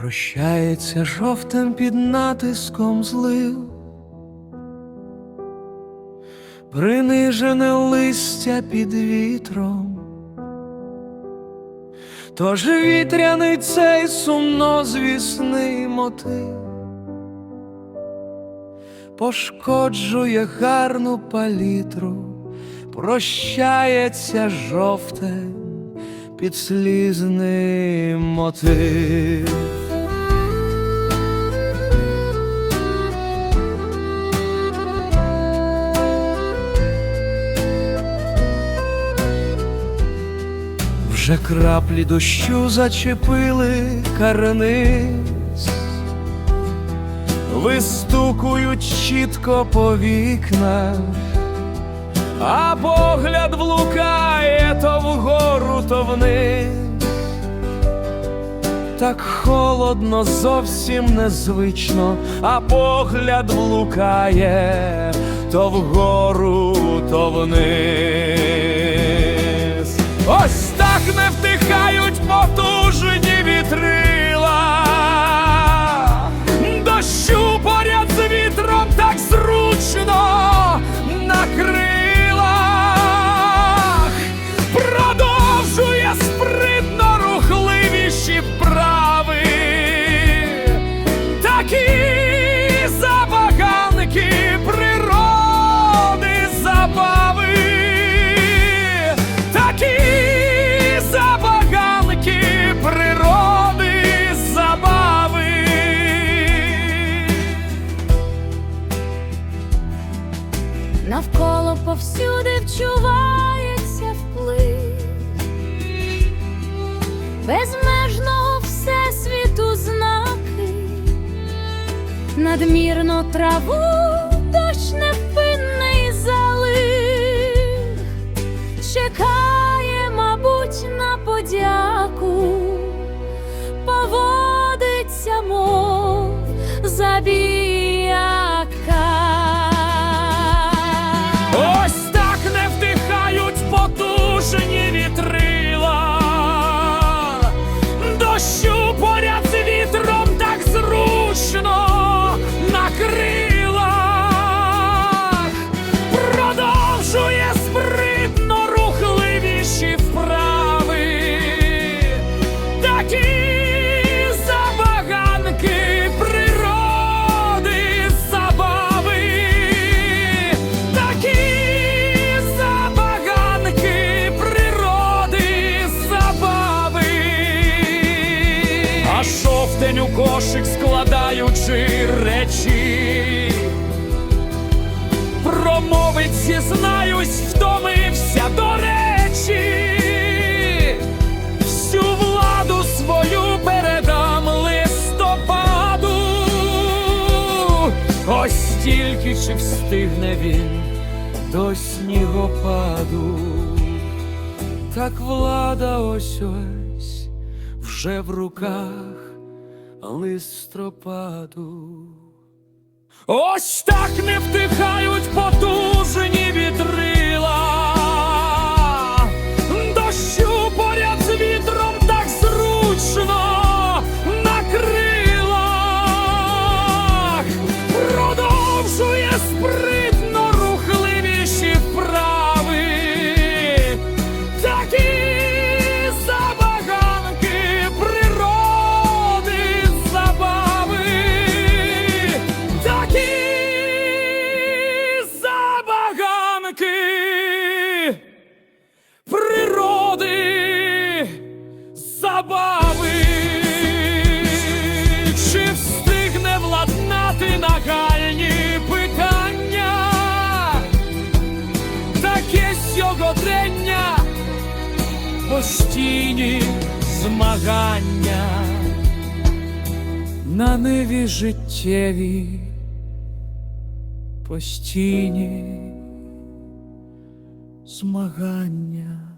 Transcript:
прощається жовтим під натиском злив, принижене листя під вітром, тож вітряний цей сумнозвісний мотив пошкоджує гарну палітру, прощається жовтим підслізний мотив. Вже краплі дощу зачепили карниць, вистукують чітко по вікнах, а погляд влукає то вгору, то вниз. Так холодно, зовсім незвично, а погляд влукає то вгору, то вниз. Ось Навколо повсюди вчувається вплив. Безмежного всесвіту знаки, надмірно траву дощ невпинний залив, чекає, мабуть, на подяку, А у кошик складаючи речі. Промовить, зізнаюсь, втомився до речі. Всю владу свою передам листопаду. Ось тільки чи встигне він до снігопаду. Так влада ось ось вже в руках листопаду. Ось так не втихають забави. Чи встигне владнати нагальні питання? Таке сьогодення постійні змагання на ниві життєві постійні змагання.